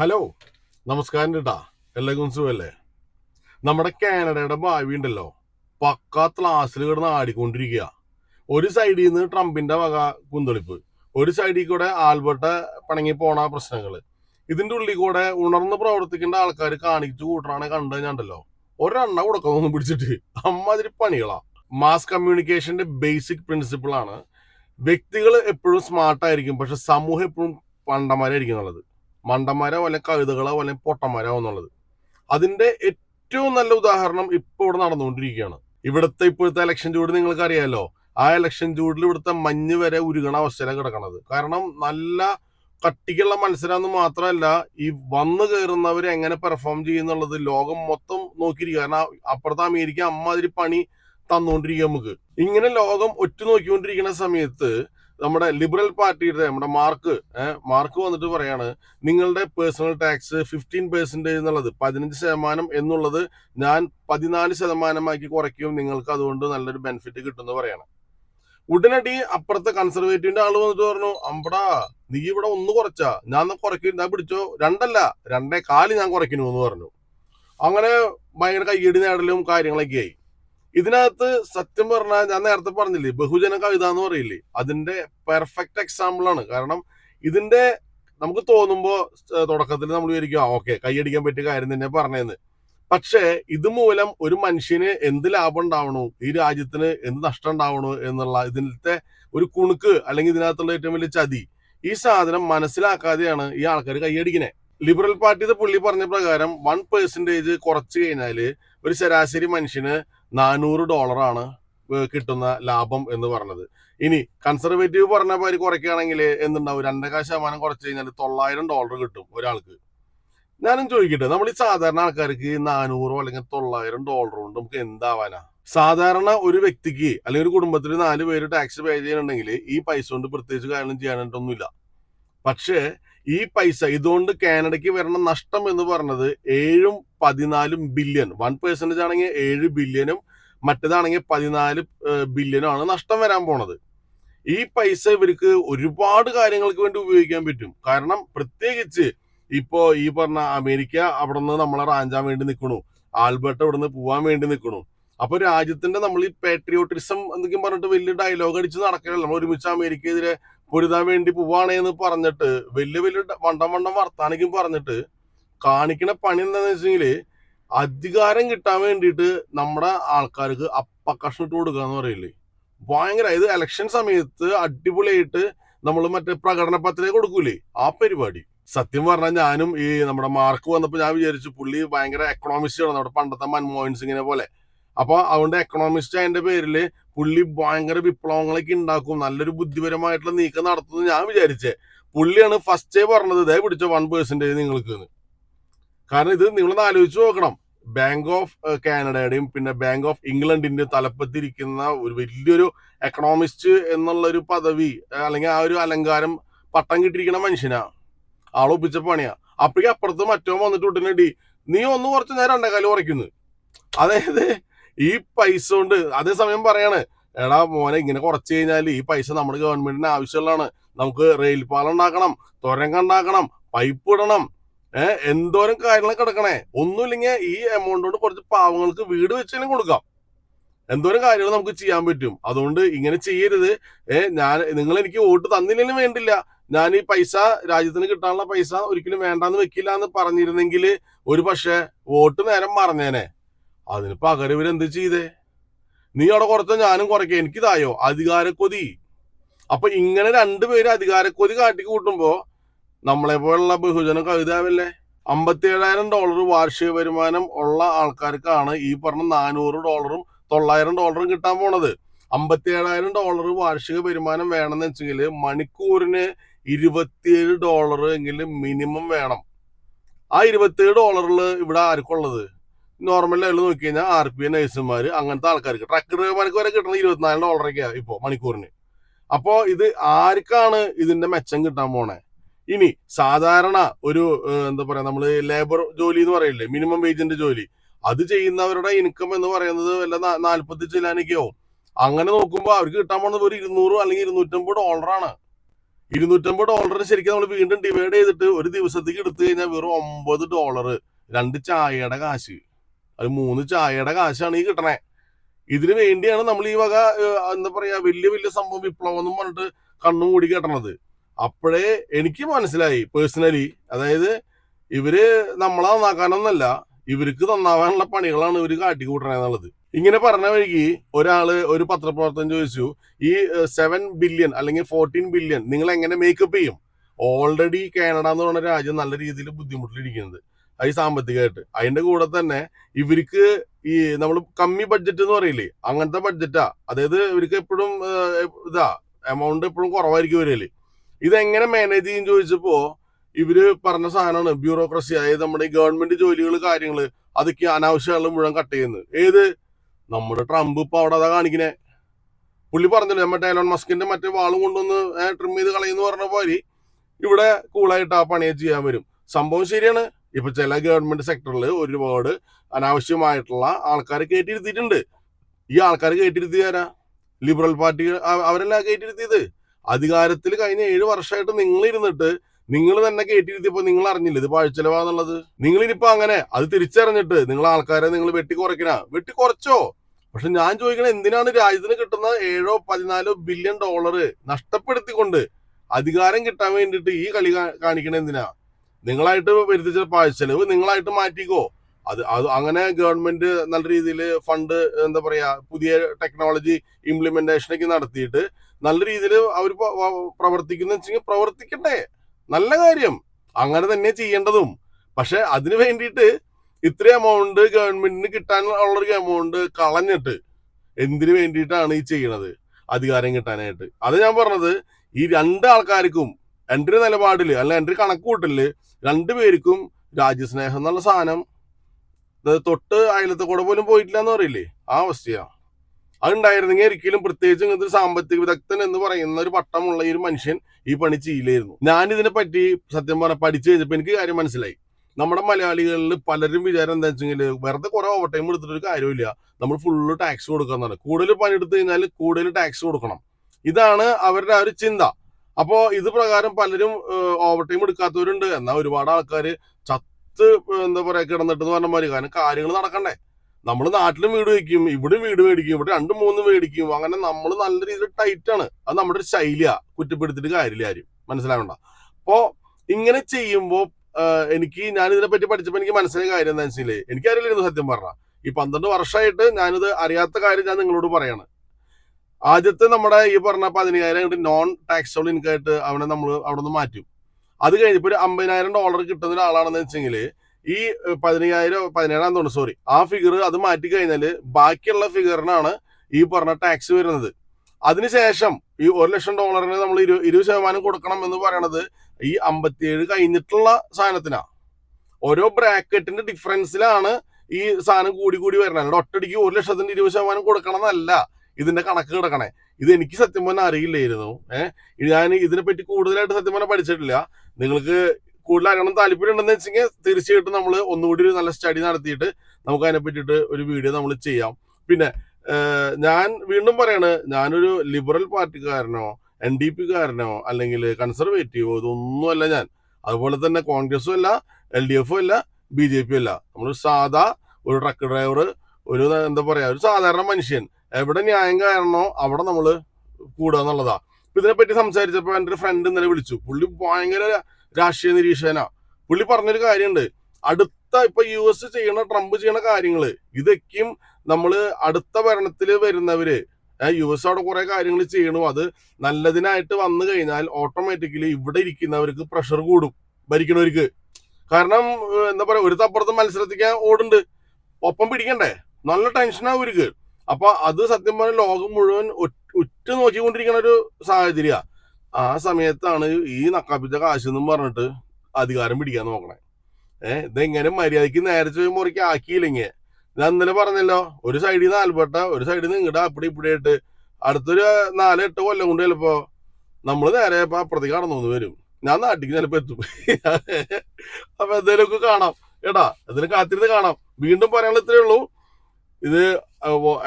Hello നമസ്കാരം കേട്ടാ എല്ലാവർക്കും സുഖല്ലേ നമ്മുടെ കാനഡയുടെ ഭാവി ഉണ്ടല്ലോ. പക്ക ക്ലാസ്സിൽ കിടന്ന് ആടിക്കൊണ്ടിരിക്കുക ഒരു സൈഡിൽ നിന്ന് ട്രംപിന്റെ വക കുന്തളിപ്പ്. ഒരു സൈഡിൽ കൂടെ ആൽബർട്ട് പണങ്ങി പോണ പ്രശ്നങ്ങൾ ഇതിന്റെ ഉള്ളിൽ കൂടെ ഉണർന്ന് പ്രവർത്തിക്കേണ്ട ആൾക്കാർ കാണിച്ചു കൂട്ടറാണ് കണ്ടു കഴിഞ്ഞാണ്ടല്ലോ ഒരെണ്ണ കൊടുക്കുന്നൊന്നും പിടിച്ചിട്ട്. അമ്മാതിരി പണികളാ. മാസ് കമ്മ്യൂണിക്കേഷന്റെ ബേസിക് പ്രിൻസിപ്പിൾ ആണ്. വ്യക്തികൾ എപ്പോഴും സ്മാർട്ടായിരിക്കും പക്ഷെ സമൂഹം എപ്പോഴും പണ്ടന്മാരായിരിക്കും എന്നുള്ളത്. മണ്ടന്മാരോ അല്ലെങ്കിൽ കഴുതകളോ അല്ലെങ്കിൽ പൊട്ടന്മാരോ എന്നുള്ളത്. അതിന്റെ ഏറ്റവും നല്ല ഉദാഹരണം ഇപ്പോൾ ഇവിടെ നടന്നുകൊണ്ടിരിക്കുകയാണ്. ഇവിടുത്തെ ഇപ്പോഴത്തെ ഇലക്ഷൻ ചൂട് നിങ്ങൾക്ക് അറിയാലോ ആ ഇലക്ഷൻ ചൂടിൽ ഇവിടുത്തെ മഞ്ഞ് വരെ ഉരുകണ അവസ്ഥയിലാണ് കിടക്കണത്. കാരണം നല്ല കട്ടിക്കുള്ള മത്സരം എന്ന് മാത്രമല്ല ഈ വന്നു കയറുന്നവർ എങ്ങനെ പെർഫോം ചെയ്യുന്നുള്ളത് ലോകം മൊത്തം നോക്കിയിരിക്കുക കാരണം അപ്പുറത്തെ അമേരിക്ക അമ്മാതിരി പണി തന്നുകൊണ്ടിരിക്കുക നമുക്ക്. ഇങ്ങനെ ലോകം ഒറ്റ നോക്കിക്കൊണ്ടിരിക്കുന്ന സമയത്ത് നമ്മുടെ ലിബറൽ പാർട്ടിയുടെ നമ്മുടെ മാർക്ക് മാർക്ക് വന്നിട്ട് പറയാണ് നിങ്ങളുടെ പേഴ്സണൽ ടാക്സ് ഫിഫ്റ്റീൻ പെർസെന്റേജ് എന്നുള്ളത് പതിനഞ്ച് ശതമാനം എന്നുള്ളത് ഞാൻ പതിനാല് ശതമാനമാക്കി കുറയ്ക്കും നിങ്ങൾക്ക് അതുകൊണ്ട് നല്ലൊരു ബെനിഫിറ്റ് കിട്ടുമെന്ന് പറയാണ്. ഉടനടി അപ്പുറത്തെ കൺസർവേറ്റീവിന്റെ ആൾ വന്നിട്ട് പറഞ്ഞു അമ്പടാ നീ ഇവിടെ ഒന്ന് കുറച്ചാ ഞാൻ കുറയ്ക്കും ഞാൻ പിടിച്ചോ രണ്ടല്ല രണ്ടേ കാൽ ഞാൻ കുറയ്ക്കുന്നു എന്ന് പറഞ്ഞു. അങ്ങനെ ഭയങ്കര കയ്യടി നേടലും കാര്യങ്ങളൊക്കെ ആയി ഇതിനകത്ത് സത്യം പറഞ്ഞാൽ ഞാൻ നേരത്തെ പറഞ്ഞില്ലേ ബഹുജന കവിത എന്ന് പറയില്ലേ? അതിന്റെ പെർഫെക്റ്റ് എക്സാമ്പിൾ ആണ്. കാരണം ഇതിന്റെ നമുക്ക് തോന്നുമ്പോ തുടക്കത്തിൽ നമ്മൾ വിചാരിക്കും ഓക്കെ കൈയടിക്കാൻ പറ്റിയ കാര്യം തന്നെ പറഞ്ഞതെന്ന് പക്ഷേ ഇത് മൂലം ഒരു മനുഷ്യന് എന്ത് ലാഭം ഉണ്ടാവണു? ഈ രാജ്യത്തിന് എന്ത് നഷ്ടം ഉണ്ടാവണു? എന്നുള്ള ഇതിലത്തെ ഒരു കുണുക്ക് അല്ലെങ്കിൽ ഇതിനകത്തുള്ള ഏറ്റവും വലിയ ചതി ഈ സാധനം മനസ്സിലാക്കാതെയാണ് ഈ ആൾക്കാർ കൈയടിക്കുന്നത് ലിബറൽ പാർട്ടിയുടെ പുള്ളി പറഞ്ഞ പ്രകാരം വൺ പെർസെന്റേജ് കുറച്ച് കഴിഞ്ഞാൽ ഒരു ശരാശരി മനുഷ്യന് നാനൂറ് ഡോളറാണ് കിട്ടുന്ന ലാഭം എന്ന് പറഞ്ഞത്. ഇനി കൺസർവേറ്റീവ് പറഞ്ഞ പേര് കുറയ്ക്കുകയാണെങ്കിൽ എന്തുണ്ടാവും? രണ്ടര ശതമാനം കുറച്ച് കഴിഞ്ഞാൽ തൊള്ളായിരം ഡോളർ കിട്ടും ഒരാൾക്ക്. ഞാനും ചോദിക്കട്ടെ നമ്മൾ ഈ സാധാരണ ആൾക്കാർക്ക് നാനൂറോ അല്ലെങ്കിൽ തൊള്ളായിരം ഡോളർ കൊണ്ട് നമുക്ക് എന്താവാനാ? സാധാരണ ഒരു വ്യക്തിക്ക് അല്ലെങ്കിൽ ഒരു കുടുംബത്തിൽ നാല് പേര് ടാക്സ് പേ ചെയ്യുന്നുണ്ടെങ്കിൽ ഈ പൈസ കൊണ്ട് പ്രത്യേകിച്ച് കാര്യം ചെയ്യാനായിട്ടൊന്നുമില്ല. പക്ഷേ ഈ പൈസ ഇതുകൊണ്ട് കാനഡയ്ക്ക് വരണ നഷ്ടം എന്ന് പറഞ്ഞത് ഏഴും പതിനാലും ബില്യൺ വൺ പെർസെന്റേജ് ആണെങ്കിൽ ഏഴ് ബില്യനും മറ്റേതാണെങ്കിൽ പതിനാല് ബില്യനും ആണ് നഷ്ടം വരാൻ പോണത്. ഈ പൈസ ഇവർക്ക് ഒരുപാട് കാര്യങ്ങൾക്ക് വേണ്ടി ഉപയോഗിക്കാൻ പറ്റും. കാരണം പ്രത്യേകിച്ച് ഇപ്പോ ഈ പറഞ്ഞ അമേരിക്ക അവിടെ നിന്ന് നമ്മളെ റാഞ്ചാൻ വേണ്ടി നിൽക്കണു ആൽബർട്ട് ഇവിടെ നിന്ന് പോവാൻ വേണ്ടി നിൽക്കണു അപ്പൊ രാജ്യത്തിന്റെ നമ്മൾ ഈ പാട്രിയോട്ടിസം എന്തൊക്കെയും പറഞ്ഞിട്ട് വലിയ ഡയലോഗ് അടിച്ച് നടക്കണല്ലോ നമ്മൾ ഒരുമിച്ച് അമേരിക്കയെതിരെ പൊരുതാൻ വേണ്ടി പോവാണ് എന്ന് പറഞ്ഞിട്ട് വലിയ വലിയ വണ്ടം വണ്ടം വർത്താനിക്കും പറഞ്ഞിട്ട് കാണിക്കണ പണി എന്താണെന്ന് വെച്ചെങ്കിൽ അധികാരം കിട്ടാൻ വേണ്ടിയിട്ട് നമ്മുടെ ആൾക്കാർക്ക് അപ്പക്കഷ്ണം ഇട്ട് കൊടുക്കുക എന്ന് പറയില്ലേ? ഭയങ്കര ഇത് ഇലക്ഷൻ സമയത്ത് അടിപൊളിയായിട്ട് നമ്മൾ മറ്റേ പ്രകടന പത്രിക കൊടുക്കൂലേ? ആ പരിപാടി. സത്യം പറഞ്ഞാൽ ഞാനും ഈ നമ്മുടെ മാർക്ക് വന്നപ്പോൾ ഞാൻ വിചാരിച്ചു പുള്ളി ഭയങ്കര എക്കണോമിസ്റ്റ് ആണ്. നമ്മുടെ പണ്ടത്തെ മൻമോഹൻ സിംഗിനെ പോലെ. അപ്പൊ അതുകൊണ്ട് എക്കണോമിസ്റ്റ് അതിന്റെ പേരിൽ പുള്ളി ഭയങ്കര വിപ്ലവങ്ങളൊക്കെ ഉണ്ടാക്കും നല്ലൊരു ബുദ്ധിപരമായിട്ടുള്ള നീക്കം നടത്തുമെന്ന് ഞാൻ വിചാരിച്ചേ. പുള്ളിയാണ് ഫസ്റ്റേ പറഞ്ഞത് ഇതേ പിടിച്ച വൺ പേഴ്സന്റേജ് നിങ്ങൾക്ക് കാരണം ഇത് നിങ്ങളൊന്ന് ആലോചിച്ച് നോക്കണം. ബാങ്ക് ഓഫ് കാനഡയുടെയും പിന്നെ ബാങ്ക് ഓഫ് ഇംഗ്ലണ്ടിന്റെ തലപ്പത്തിരിക്കുന്ന ഒരു വലിയൊരു എക്കണോമിസ്റ്റ് എന്നുള്ള ഒരു പദവി അല്ലെങ്കിൽ ആ ഒരു അലങ്കാരം പട്ടം കിട്ടിയിരിക്കുന്ന മനുഷ്യനാ. ആളൊപ്പിച്ച പണിയാ. അപ്പോഴേക്കും അപ്പുറത്ത് മറ്റോ വന്നിട്ട് വിട്ടിനടി നീ ഒന്ന് കുറച്ച് നേരം രണ്ടേകാലം കുറയ്ക്കുന്നു അതായത് ഈ പൈസ കൊണ്ട് അതേസമയം പറയാണ് എടാ മോനെ ഇങ്ങനെ കുറച്ച് കഴിഞ്ഞാൽ ഈ പൈസ നമ്മുടെ ഗവൺമെന്റിന് ആവശ്യമുള്ളതാണ്. നമുക്ക് റെയിൽ പാലം ഉണ്ടാക്കണം തുരങ്കം ഉണ്ടാക്കണം പൈപ്പ് ഇടണം ഏഹ് എന്തോരം കാര്യങ്ങൾ കിടക്കണേ. ഒന്നുമില്ലെങ്കിൽ ഈ എമൗണ്ട് കൊണ്ട് കുറച്ച് പാവങ്ങൾക്ക് വീട് വെച്ചാലും കൊടുക്കാം. എന്തോരം കാര്യങ്ങൾ നമുക്ക് ചെയ്യാൻ പറ്റും. അതുകൊണ്ട് ഇങ്ങനെ ചെയ്യരുത്. ഏഹ് ഞാൻ നിങ്ങൾ എനിക്ക് വോട്ട് തന്നില്ലെങ്കിലും വേണ്ടില്ല. ഞാൻ ഈ പൈസ രാജ്യത്തിന് കിട്ടാനുള്ള പൈസ ഒരിക്കലും വേണ്ടാന്ന് വെക്കില്ല എന്ന് പറഞ്ഞിരുന്നെങ്കിൽ ഒരു പക്ഷേ വോട്ട് നേരം മറന്നേനെ. അതിന് പകരം ഇവരെന്ത് ചെയ്തേ? നീ അവിടെ കുറച്ച ഞാനും കുറയ്ക്കുക എനിക്കിതായോ? അധികാരക്കൊതി. അപ്പൊ ഇങ്ങനെ രണ്ടുപേര് അധികാരക്കൊതി കാട്ടി കൂട്ടുമ്പോ നമ്മളെ പോലുള്ള ബഹുജന കവിതാവല്ലേ? അമ്പത്തി ഏഴായിരം ഡോളർ വാർഷിക വരുമാനം ഉള്ള ആൾക്കാർക്കാണ് ഈ പറഞ്ഞ നാനൂറ് ഡോളറും തൊള്ളായിരം ഡോളറും കിട്ടാൻ പോണത്. അമ്പത്തി ഏഴായിരം ഡോളർ വാർഷിക വരുമാനം വേണമെന്ന് വെച്ചെങ്കിൽ മണിക്കൂറിന് ഇരുപത്തിയേഴ് ഡോളർ എങ്കിലും മിനിമം വേണം. ആ ഇരുപത്തിയേഴ് ഡോളറിൽ ഇവിടെ ആർക്കുള്ളത്? നോർമൽ ലെവലിൽ നോക്കി കഴിഞ്ഞാൽ ആർ പി എ നഴ്സുമാർ അങ്ങനത്തെ ആൾക്കാർക്ക്. ട്രക്ക് ഡ്രൈവർമാർക്ക് വരെ കിട്ടുന്നത് ഇരുപത്തിനാല് ഡോളറൊക്കെയാണ് ഇപ്പോൾ മണിക്കൂറിന്. അപ്പോൾ ഇത് ആർക്കാണ് ഇതിന്റെ മെച്ചം കിട്ടാൻ പോണേ? ഇനി സാധാരണ ഒരു എന്താ പറയാ നമ്മൾ ലേബർ ജോലി എന്ന് പറയില്ലേ മിനിമം വേജിന്റെ ജോലി. അത് ചെയ്യുന്നവരുടെ ഇൻകം എന്ന് പറയുന്നത് വല്ല നാല്പത്തി ചില്ലാനൊക്കെ ആവും. അങ്ങനെ നോക്കുമ്പോൾ അവർക്ക് കിട്ടാൻ പോകുന്നത് ഒരു ഇരുന്നൂറ് അല്ലെങ്കിൽ ഇരുന്നൂറ്റമ്പത് ഡോളറാണ് ഇരുന്നൂറ്റമ്പത് ഡോളറിന് ശരിക്കും നമ്മൾ വീണ്ടും ഡിവൈഡ് ചെയ്തിട്ട് ഒരു ദിവസത്തേക്ക് എടുത്തു കഴിഞ്ഞാൽ വെറും ഒമ്പത് ഡോളർ രണ്ട് ചായയുടെ കാശ്. അത് മൂന്ന് ചായയുടെ കാശാണ് ഈ കിട്ടണേ. ഇതിനു വേണ്ടിയാണ് നമ്മൾ ഈ വക എന്താ പറയാ വലിയ വലിയ സംഭവം വിപ്ലവം എന്നും പറഞ്ഞിട്ട് കണ്ണും മൂടി കെട്ടണത്. അപ്പോഴേ എനിക്ക് മനസ്സിലായി പേഴ്സണലി. അതായത് ഇവർ നമ്മളെ നന്നാക്കാനൊന്നല്ല ഇവർക്ക് നന്നാവാനുള്ള പണികളാണ് ഇവർ കാട്ടിക്കൂട്ടണെന്നുള്ളത് ഇങ്ങനെ പറഞ്ഞ വഴിക്ക് ഒരാൾ ഒരു പത്രപ്രവർത്തനം ചോദിച്ചു ഈ സെവൻ ബില്യൺ അല്ലെങ്കിൽ ഫോർട്ടീൻ ബില്യൺ നിങ്ങൾ എങ്ങനെ മേക്കപ്പ് ചെയ്യും? ഓൾറെഡി കാനഡ എന്ന് പറയുന്ന രാജ്യം നല്ല രീതിയിൽ ബുദ്ധിമുട്ടിലിരിക്കുന്നത്. ഈ സാമ്പത്തികമായിട്ട്. അതിന്റെ കൂടെ തന്നെ ഇവർക്ക് ഈ നമ്മൾ കമ്മി ബഡ്ജറ്റ് എന്ന് പറയില്ലേ? അങ്ങനത്തെ ബഡ്ജറ്റാ അതായത് ഇവർക്ക് എപ്പോഴും ഇതാ എമൗണ്ട് എപ്പോഴും കുറവായിരിക്കും വരില്ല ഇതെങ്ങനെ മാനേജ് ചെയ്യും ചോദിച്ചപ്പോ ഇവർ പറഞ്ഞ സാധനമാണ് ബ്യൂറോക്രസി അതായത് നമ്മുടെ ഈ ഗവൺമെന്റ് ജോലികൾ കാര്യങ്ങൾ അതൊക്കെ അനാവശ്യമുള്ള മുഴുവൻ കട്ട് ചെയ്യുന്നത്. ഏത്? നമ്മുടെ ട്രംപ് ഇപ്പൊ അവിടെ അതാ കാണിക്കണേ. പുള്ളി പറഞ്ഞല്ലോ മറ്റേ എലോൺ മസ്കിന്റെ മറ്റേ വാളും കൊണ്ടൊന്ന് ട്രിം ചെയ്ത് കളയുന്നു പറഞ്ഞ പോലെ ഇവിടെ കൂളായിട്ട് ആ പണിയെ ചെയ്യാൻ വരും. സംഭവം ശരിയാണ്. ഇപ്പൊ ചില ഗവൺമെന്റ് സെക്ടറിൽ ഒരുപാട് അനാവശ്യമായിട്ടുള്ള ആൾക്കാരെ കയറ്റിയിരുത്തിയിട്ടുണ്ട് ഈ ആൾക്കാരെ കയറ്റിയിരുത്തിയാരാ ലിബറൽ പാർട്ടി അവരല്ല കയറ്റിയിരുത്തിയത് അധികാരത്തിൽ കഴിഞ്ഞ ഏഴ് വർഷമായിട്ട് നിങ്ങൾ ഇരുന്നിട്ട് നിങ്ങൾ തന്നെ കയറ്റിയിരുത്തിയപ്പോ നിങ്ങൾ അറിഞ്ഞില്ല ഇത് പാഴ്ചെലവാന്നുള്ളത്? നിങ്ങൾ ഇനിയിപ്പോ അങ്ങനെ അത് തിരിച്ചറിഞ്ഞിട്ട് നിങ്ങൾ ആൾക്കാരെ നിങ്ങൾ വെട്ടി കുറയ്ക്കണ വെട്ടി കുറച്ചോ പക്ഷെ ഞാൻ ചോദിക്കണ എന്തിനാണ് രാജ്യത്തിന് കിട്ടുന്ന ഏഴോ പതിനാലോ ബില്യൺ ഡോളർ നഷ്ടപ്പെടുത്തിക്കൊണ്ട് അധികാരം കിട്ടാൻ വേണ്ടിയിട്ട് ഈ കളി കാണിക്കണ എന്തിനാ? നിങ്ങളായിട്ട് വരുത്തിച്ച പാഴ്ചെലവ് നിങ്ങളായിട്ട് മാറ്റിക്കോ. അത് അത് അങ്ങനെ ഗവൺമെന്റ് നല്ല രീതിയിൽ ഫണ്ട് എന്താ പറയാ പുതിയ ടെക്നോളജി ഇംപ്ലിമെന്റേഷനൊക്കെ നടത്തിയിട്ട് നല്ല രീതിയിൽ അവർ പ്രവർത്തിക്കുന്ന വെച്ചെങ്കിൽ പ്രവർത്തിക്കട്ടെ. നല്ല കാര്യം. അങ്ങനെ തന്നെ ചെയ്യേണ്ടതും. പക്ഷെ അതിന് വേണ്ടിയിട്ട് ഇത്ര എമൗണ്ട് ഗവൺമെന്റിന് കിട്ടാൻ കിട്ടാനുള്ളൊരു എമൗണ്ട് കളഞ്ഞിട്ട് എന്തിനു വേണ്ടിയിട്ടാണ് ഈ ചെയ്യണത്? അധികാരം കിട്ടാനായിട്ട്. അത് ഞാൻ പറഞ്ഞത് ഈ രണ്ട് ആൾക്കാർക്കും എന്റെ ഒരു നിലപാടിൽ അല്ല എന്റെ ഒരു കണക്കുകൂട്ടലിൽ രണ്ടുപേർക്കും രാജ്യസ്നേഹം എന്നുള്ള സാധനം. തൊട്ട് അയലത്തെ കൂടെ പോലും പോയിട്ടില്ല എന്ന് പറയില്ലേ? ആ അവസ്ഥയാ. അതുണ്ടായിരുന്നെങ്കിൽ ഒരിക്കലും പ്രത്യേകിച്ച് ഇങ്ങനത്തെ സാമ്പത്തിക വിദഗ്ധൻ എന്ന് പറയുന്ന ഒരു പട്ടമുള്ള ഈ ഒരു മനുഷ്യൻ ഈ പണി ചെയ്യില്ലായിരുന്നു. ഇതിനെ പറ്റി സത്യം പറഞ്ഞ പഠിച്ചു കഴിഞ്ഞപ്പോൾ എനിക്ക് കാര്യം മനസ്സിലായി. നമ്മുടെ മലയാളികളിൽ പലരും വിചാരം എന്താ വെച്ചെങ്കിൽ വെറുതെ കുറെ ഓവർ ടൈം എടുത്തിട്ട് ഒരു കാര്യമില്ല നമ്മൾ ഫുള്ള് ടാക്സ് കൊടുക്കാന്നാണ്. കൂടുതൽ പണിയെടുത്ത് കഴിഞ്ഞാൽ കൂടുതൽ ടാക്സ് കൊടുക്കണം. ഇതാണ് അവരുടെ ആ ഒരു ചിന്ത. അപ്പോ ഇത് പ്രകാരം പലരും ഓവർ ടൈം എടുക്കാത്തവരുണ്ട്. എന്നാൽ ഒരുപാട് ആൾക്കാർ ചത്ത് എന്താ പറയാ കിടന്നിട്ട് എന്ന് പറഞ്ഞ മാതിരി കാരണം കാര്യങ്ങൾ നടക്കണ്ടേ. നമ്മൾ നാട്ടിലും വീട് വയ്ക്കും ഇവിടെ വീട് മേടിക്കും ഇവിടെ രണ്ടും മൂന്നും മേടിക്കും. അങ്ങനെ നമ്മൾ നല്ല രീതിയിൽ ടൈറ്റ് ആണ്. അത് നമ്മുടെ ഒരു ശൈലിയാ. കുറ്റപ്പെടുത്തിയിട്ട് കാര്യമില്ല ആരും. മനസ്സിലാവണ്ട? അപ്പോ ഇങ്ങനെ ചെയ്യുമ്പോൾ എനിക്ക് ഞാൻ ഇതിനെ പറ്റി പഠിച്ചപ്പോൾ എനിക്ക് മനസ്സിലായ കാര്യം എന്താ വെച്ചാൽ എനിക്കറിയില്ലായിരുന്നു സത്യം പറഞ്ഞ. ഈ പന്ത്രണ്ട് വർഷമായിട്ട് ഞാനിത് അറിയാത്ത കാര്യം ഞാൻ നിങ്ങളോട് പറയാണ്. ആദ്യത്തെ നമ്മുടെ ഈ പറഞ്ഞ പതിനായിരം നോൺ ടാക്സബിൾ ഇൻകായിട്ട് അവനെ നമ്മൾ അവിടെ നിന്ന് മാറ്റും. അത് കഴിഞ്ഞപ്പോൾ ഒരു അമ്പതിനായിരം ഡോളർ കിട്ടുന്ന ഒരാളാണെന്ന് വെച്ചെങ്കിൽ ഈ പതിനയ്യായിരം പതിനേഴാം തോന്നുന്നു സോറി ആ ഫിഗർ അത് മാറ്റി കഴിഞ്ഞാൽ ബാക്കിയുള്ള ഫിഗറിനാണ് ഈ പറഞ്ഞ ടാക്സ് വരുന്നത്. അതിനുശേഷം ഈ ഒരു ലക്ഷം ഡോളറിന് നമ്മൾ ഇരു ഇരുപത് ശതമാനം കൊടുക്കണം എന്ന് പറയണത് ഈ അമ്പത്തിയേഴ് കഴിഞ്ഞിട്ടുള്ള സാധനത്തിനാ. ഓരോ ബ്രാക്കറ്റിന്റെ ഡിഫറൻസിലാണ് ഈ സാധനം കൂടി കൂടി വരുന്നത്. ഒറ്റടിക്ക് ഒരു ലക്ഷത്തിന്റെ ഇരുപത് ശതമാനം കൊടുക്കണം എന്നല്ല ഇതിന്റെ കണക്ക് കിടക്കണേ. ഇത് എനിക്ക് സത്യം പറഞ്ഞാൽ അറിയില്ലായിരുന്നു. ഏഹ് ഞാൻ ഇതിനെപ്പറ്റി കൂടുതലായിട്ട് സത്യം പറഞ്ഞാൽ പഠിച്ചിട്ടില്ല. നിങ്ങൾക്ക് കൂടുതൽ അറിയണം താല്പര്യം ഉണ്ടെന്ന് വെച്ചെങ്കിൽ തീർച്ചയായിട്ടും നമ്മൾ ഒന്നുകൂടി ഒരു നല്ല സ്റ്റഡി നടത്തിയിട്ട് നമുക്ക് അതിനെ പറ്റിയിട്ട് ഒരു വീഡിയോ നമ്മൾ ചെയ്യാം. പിന്നെ ഞാൻ വീണ്ടും പറയാണ് ഞാനൊരു ലിബറൽ പാർട്ടിക്കാരനോ എൻ ഡി പി കാരനോ അല്ലെങ്കിൽ കൺസർവേറ്റീവോ ഇതൊന്നുമല്ല ഞാൻ. അതുപോലെ തന്നെ കോൺഗ്രസും അല്ല എൽ ഡി എഫും അല്ല ബി ജെ പിയും അല്ല. നമ്മൾ സാധാ ഒരു ട്രക്ക് ഡ്രൈവർ ഒരു എന്താ പറയാ ഒരു സാധാരണ മനുഷ്യൻ. എവിടെ ന്യായം കാരണോ അവിടെ നമ്മൾ കൂടുക എന്നുള്ളതാ. ഇപ്പൊ ഇതിനെപ്പറ്റി സംസാരിച്ചപ്പോൾ എന്റെ ഒരു ഫ്രണ്ട് ഇന്നലെ വിളിച്ചു. പുള്ളി ഭയങ്കര രാഷ്ട്രീയ നിരീക്ഷകനാ. പുള്ളി പറഞ്ഞൊരു കാര്യമുണ്ട് അടുത്ത ഇപ്പൊ യു എസ് ചെയ്യണ ട്രംപ് ചെയ്യണ കാര്യങ്ങൾ ഇതൊക്കെയും നമ്മൾ അടുത്ത ഭരണത്തിൽ വരുന്നവര് യു എസ് അവിടെ കുറെ കാര്യങ്ങൾ ചെയ്യണു. അത് നല്ലതിനായിട്ട് വന്നു കഴിഞ്ഞാൽ ഓട്ടോമാറ്റിക്കലി ഇവിടെ ഇരിക്കുന്നവർക്ക് പ്രഷർ കൂടും ഭരിക്കണവർക്ക്. കാരണം എന്താ പറയാ ഒരു തപ്പുറത്ത് മത്സരത്തിക്കാൻ ഓടുണ്ട്. ഒപ്പം പിടിക്കണ്ടേ? നല്ല ടെൻഷനാ അവർക്ക് അപ്പൊ അത് സത്യം പറഞ്ഞ ലോകം മുഴുവൻ ഉറ്റു നോക്കിക്കൊണ്ടിരിക്കുന്ന ഒരു സാഹചര്യ. ആ സമയത്താണ് ഈ നക്കാപ്പിച്ച കാശ് എന്നും പറഞ്ഞിട്ട് അധികാരം പിടിക്കാൻ നോക്കണേ. ഏഹ് ഇതെങ്ങനെ മര്യാദയ്ക്ക് നേരെ ചോദ്യം മുറിക്ക് ആക്കിയില്ലെങ്കിൽ ഞാൻ ഇന്നലെ പറഞ്ഞല്ലോ ഒരു സൈഡിൽ നിന്ന് ആൽബട്ട ഒരു സൈഡിൽ നിന്ന് ഇങ്ങോട്ട് അപ്പടി ഇപ്പടി ആയിട്ട്. അടുത്തൊരു നാല് എട്ട് കൊല്ലം കൊണ്ട് ചിലപ്പോ നമ്മൾ നേരെ ഇപ്പൊ അപ്പുറത്തേക്ക് കടന്നു വരും. ഞാൻ നാട്ടിക്ക് ചിലപ്പോ എത്തും. അപ്പൊ എന്തെങ്കിലുമൊക്കെ കാണാം. കേട്ടാ എന്തെങ്കിലും കാത്തിരുന്ന് കാണാം. വീണ്ടും പറയാനുള്ള ഇത്രേ ഉള്ളൂ. ഇത്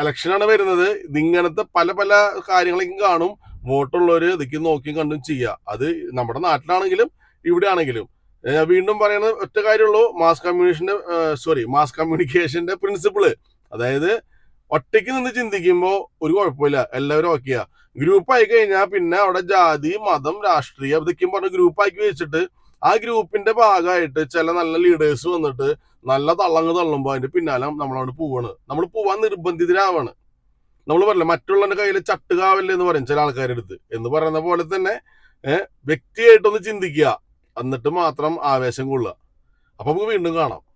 ഇലക്ഷനാണ് വരുന്നത്. ഇതിങ്ങനത്തെ പല പല കാര്യങ്ങളേക്കും കാണും. വോട്ടുള്ളവർ ഇതൊക്കെ നോക്കിയും കണ്ടും ചെയ്യുക അത് നമ്മുടെ നാട്ടിലാണെങ്കിലും ഇവിടെ ആണെങ്കിലും ഞാൻ വീണ്ടും പറയുന്ന ഒറ്റ കാര്യമുള്ളൂ മാസ് കമ്മ്യൂണിഷന്റെ സോറി മാസ് കമ്മ്യൂണിക്കേഷന്റെ പ്രിൻസിപ്പിൾ അതായത് ഒറ്റയ്ക്ക് നിന്ന് ചിന്തിക്കുമ്പോൾ ഒരു കുഴപ്പമില്ല. എല്ലാവരും ഓക്കെയാ ഗ്രൂപ്പ് ആയി കഴിഞ്ഞാൽ പിന്നെ അവിടെ ജാതി മതം രാഷ്ട്രീയം ഇതൊക്കെയും പറഞ്ഞ് ഗ്രൂപ്പ് ആക്കി വെച്ചിട്ട് ആ ഗ്രൂപ്പിന്റെ ഭാഗമായിട്ട് ചില നല്ല ലീഡേഴ്സ് വന്നിട്ട് നല്ല തള്ളങ്ങ് തള്ളുമ്പോൾ അതിന്റെ പിന്നാലെ നമ്മളവിടെ പോവാണ്. നമ്മൾ പോവാൻ നിർബന്ധിതരാവാണ്. നമ്മൾ പറയില്ല മറ്റുള്ളവന്റെ കയ്യിൽ ചട്ടുകാവല്ലേ എന്ന് പറയും ചില ആൾക്കാരുടെ അടുത്ത്. എന്ന് പറയുന്ന പോലെ തന്നെ വ്യക്തിയായിട്ടൊന്ന് ചിന്തിക്കുക. എന്നിട്ട് മാത്രം ആവേശം കൊള്ളുക. അപ്പൊ നമുക്ക് വീണ്ടും കാണാം.